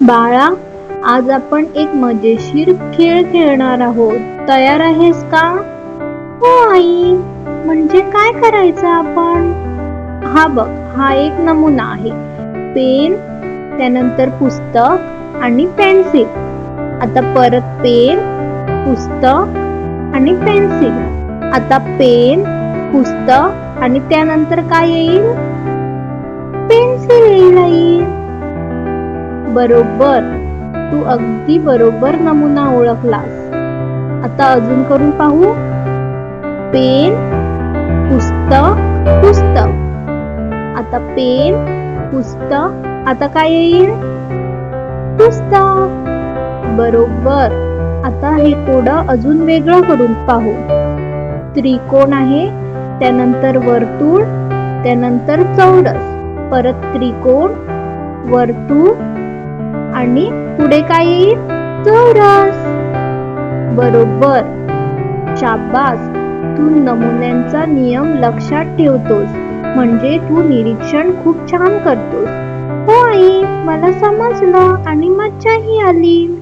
बाळा आज आपण एक मजेशीर खेळ खेळणार आहोत. तयार आहेस का? हो आई. म्हणजे काय करायचं आपण? हा बघ हा एक नमुना आहे. पेन त्यानंतर पुस्तक आणि पेन्सिल. आता परत पेन पुस्तक आणि पेन्सिल. आता पेन पुस्तक आणि त्यानंतर काय येईल? बरोबर. तू अगदी बरोबर नमुना ओळखलास. आता अजून करून पाहू. पेन पुस्तक पुस्तक. आता पेन पुस्तक. आता काय येईल? पुस्तक. बरोबर. आता हे कोड अजून वेगळं करून पाहू. त्रिकोण आहे त्यानंतर वर्तुळ त्यानंतर चौरस. परत त्रिकोण वर्तुळ आणि पुढे काय येईल चौरस. बरोबर. शाबास. तू नमुन्यांचा नियम लक्षात ठेवतोस. म्हणजे तू निरीक्षण खूप छान करतोस. हो आई मला समजलं आणि मज्जाही आली.